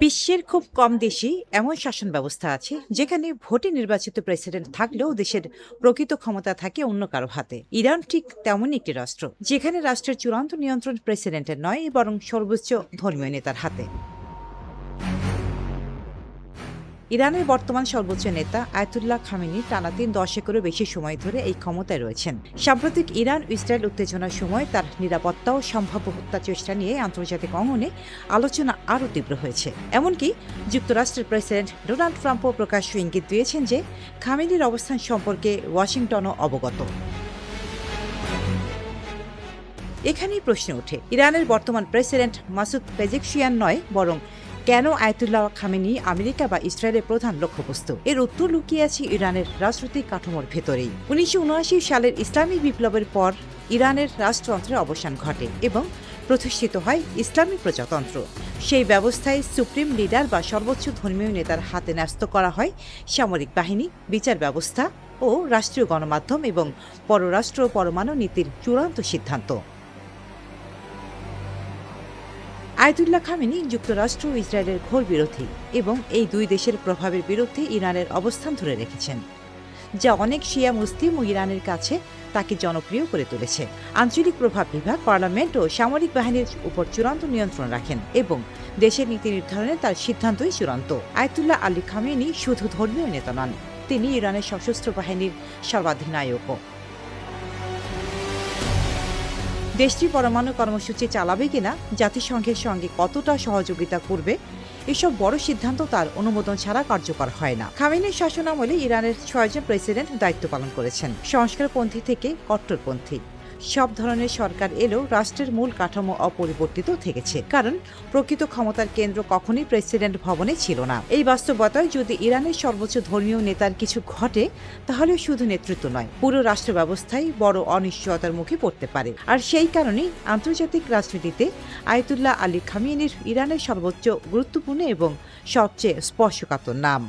বিশ্বের খুব কম দেশেই এমন শাসন ব্যবস্থা আছে যেখানে ভোটে নির্বাচিত প্রেসিডেন্ট থাকলেও দেশের প্রকৃত ক্ষমতা থাকে অন্য কারও হাতে। ইরান ঠিক তেমনই একটি রাষ্ট্র, যেখানে রাষ্ট্রের চূড়ান্ত নিয়ন্ত্রণ প্রেসিডেন্টের নয়, বরং সর্বোচ্চ ধর্মীয় নেতার হাতে। ইরানের বর্তমান সর্বোচ্চ নেতা আয়তুল্লাহ খামেনি টানা তিন দশকেরও বেশি সময় ধরে এই ক্ষমতায় রয়েছেন। সাম্প্রতিক ইরান ইসরায়েল উত্তেজনার সময় তার নিরাপত্তা ও সম্ভাব্য হত্যা চেষ্টা নিয়ে আন্তর্জাতিক অঙ্গনে আলোচনা আরও তীব্র হয়েছে। এমনকি যুক্তরাষ্ট্রের প্রেসিডেন্ট ডোনাল্ড ট্রাম্পও প্রকাশ্য ইঙ্গিত দিয়েছেন যে খামেনির অবস্থান সম্পর্কে ওয়াশিংটনও অবগত। এখানেই প্রশ্ন ওঠে। ইরানের বর্তমান প্রেসিডেন্ট মাসুদ পেজেকশিয়ান নয়, বরং কেন আয়তুল্লাহ খামেনি আমেরিকা বা ইসরায়েলের প্রধান লক্ষ্যবস্তু? এর উত্তর লুকিয়ে আছে ইরানের রাজনৈতিক কাঠামোর ভেতরেই। উনিশশো সালের ইসলামী বিপ্লবের পর ইরানের রাজতন্ত্রের অবসান ঘটে এবং প্রতিষ্ঠিত হয় ইসলামী প্রজাতন্ত্র। সেই ব্যবস্থায় সুপ্রিম লিডার বা সর্বোচ্চ ধর্মীয় নেতার হাতে ন্যস্ত করা হয় সামরিক বাহিনী, বিচার ব্যবস্থা ও রাষ্ট্রীয় গণমাধ্যম এবং পররাষ্ট্র পরমাণু নীতির চূড়ান্ত সিদ্ধান্ত। আয়তুল্লাহ খামেনি যুক্তরাষ্ট্র ও ইসরায়েলের ঘোর বিরোধী এবং এই দুই দেশের প্রভাবের বিরুদ্ধে ইরানের অবস্থান ধরে রেখেছেন, যা অনেক শিয়া, মুসলিম ও ইরানের কাছে তাকে জনপ্রিয় করে তুলেছে। আঞ্চলিক প্রভাব বিভাগ, পার্লামেন্ট ও সামরিক বাহিনীর উপর চূড়ান্ত নিয়ন্ত্রণ রাখেন এবং দেশের নীতি নির্ধারণে তার সিদ্ধান্তই চূড়ান্ত। আয়তুল্লাহ আলী খামেনি শুধু ধর্মীয় নেতা নন, তিনি ইরানের সশস্ত্র বাহিনীর সর্বাধিনায়কও। দেশটি পরমাণু কর্মসূচি চালাবে কিনা, জাতিসংঘের সঙ্গে কতটা সহযোগিতা করবে, এসব বড় সিদ্ধান্ত তার অনুমোদন ছাড়া কার্যকর হয় না। খামিনের শাসনামলে ইরানের ছয়জন প্রেসিডেন্ট দায়িত্ব পালন করেছেন। সংস্কারপন্থী থেকে কট্টরপন্থী। সব ধরনের সরকার এলেও রাষ্ট্রের মূল কাঠামো অপরিবর্তিত থেকেছে। কারণ প্রকৃত ক্ষমতার কেন্দ্র কখনই প্রেসিডেন্ট ভবনে ছিল না। এই বাস্তবতায় যদি ইরানের সর্বোচ্চ ধর্মীয় নেতার কিছু ঘটে, তাহলে শুধু নেতৃত্ব নয়, পুরো রাষ্ট্র ব্যবস্থাই বড় অনিশ্চয়তার মুখে পড়তে পারে। আর সেই কারণেই আন্তর্জাতিক রাজনীতিতে আয়তুল্লাহ আলী খামিয়ানির ইরানের সর্বোচ্চ গুরুত্বপূর্ণ এবং সবচেয়ে স্পর্শকাতর নাম।